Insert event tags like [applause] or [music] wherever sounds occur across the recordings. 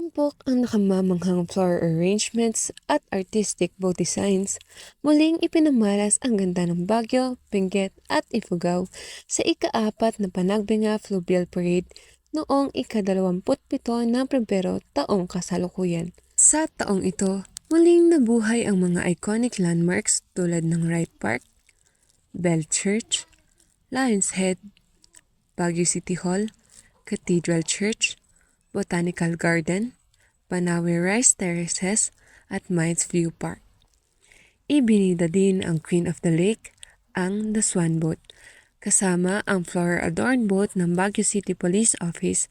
Tampok ang nakamamanghang flower arrangements at artistic boat designs. Muling ipinamalas ang ganda ng Baguio, Benguet at Ifugao sa ikaapat na Panagbinga Fluvial Parade noong ika-27 ng Pebrero taong kasalukuyan. Sa taong ito, muling nabuhay ang mga iconic landmarks tulad ng Wright Park, Bell Church, Lion's Head, Baguio City Hall, Cathedral Church, Botanical Garden, Panawi Rice Terraces at Mines View Park. Ibinida din ang Queen of the Lake, ang The Swan Boat, kasama ang flower-adorned boat ng Baguio City Police Office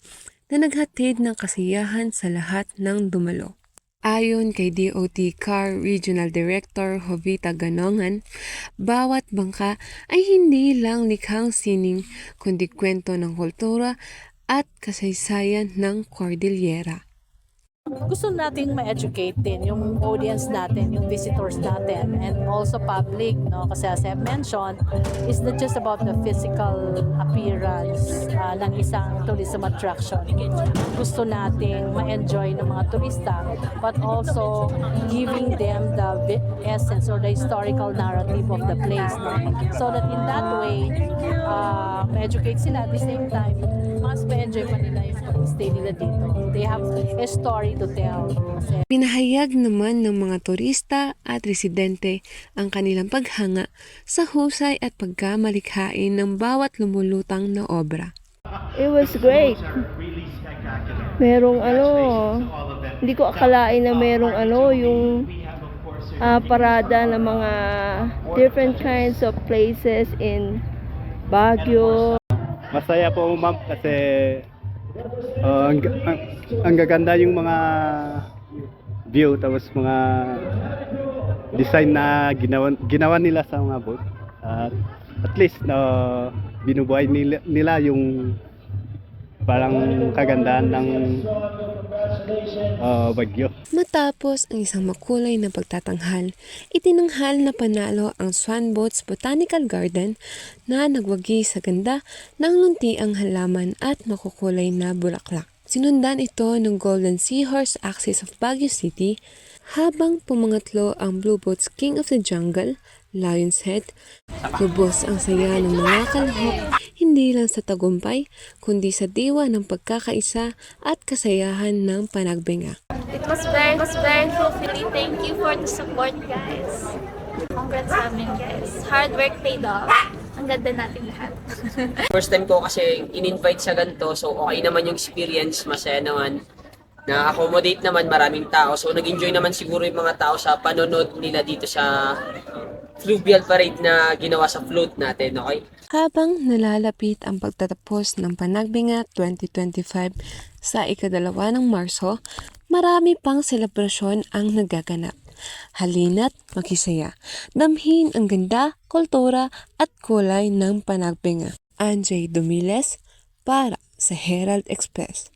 na naghatid ng kasiyahan sa lahat ng dumalo. Ayon kay DOT CAR Regional Director Jovita Ganongan, bawat bangka ay hindi lang likhang sining kundi kwento ng kultura at kasaysayan ng Cordillera. gusto nating ma-educate din yung audience natin, yung visitors natin, and also public, no? Kasi as I mentioned, it's not just about the physical appearance uh, ng isang tourism attraction. Gusto nating ma-enjoy ng mga turista, but also giving them the essence or the historical narrative of the place, no? So that in that way, ma-educate sila at the same time, mas ma-enjoy pa nila yung stay nila dito. They have a story to tell. Kasi Pinahayag naman ng mga turista at residente ang kanilang paghanga sa husay at pagkamalikhain ng bawat lumulutang na obra. It was great. Merong ano, hindi ko akalain na merong ano, yung ah, parada ng mga different kinds of places in Baguio. Masaya po ma'am kasi uh, ang, ang, ang gaganda yung mga view tapos mga design na ginawa, ginawa nila sa mga boat. At at least na binubuhay nila, nila yung parang kagandahan ng uh, Bagyo. Matapos ang isang makulay na pagtatanghal, itinanghal na panalo ang Swan Boats Botanical Garden na nagwagi sa ganda ng luntiang halaman at makukulay na bulaklak. Sinundan ito ng Golden Seahorse Axis of Baguio City habang pumangatlo ang Blue Boats King of the Jungle, Lion's Head. Lubos ang saya ng mga kalahok hindi lang sa tagumpay kundi sa diwa ng pagkakaisa at kasayahan ng panagbinga. It was very, it was very fulfilling. Thank you for the support, guys. Congrats sa amin, guys. Hard work paid off. Ang ganda natin lahat. [laughs] First time ko kasi in-invite sa ganito, so okay naman yung experience, masaya naman. Na-accommodate naman maraming tao, so nag-enjoy naman siguro yung mga tao sa panonood nila dito sa fluvial parade na ginawa sa float natin, okay? Habang nalalapit ang pagtatapos ng Panagbinga 2025 sa ikadalawa ng Marso, marami pang selebrasyon ang nagaganap. Halina't makisaya, damhin ang ganda, kultura at kulay ng Panagbinga. Anjay Dumiles para sa Herald Express.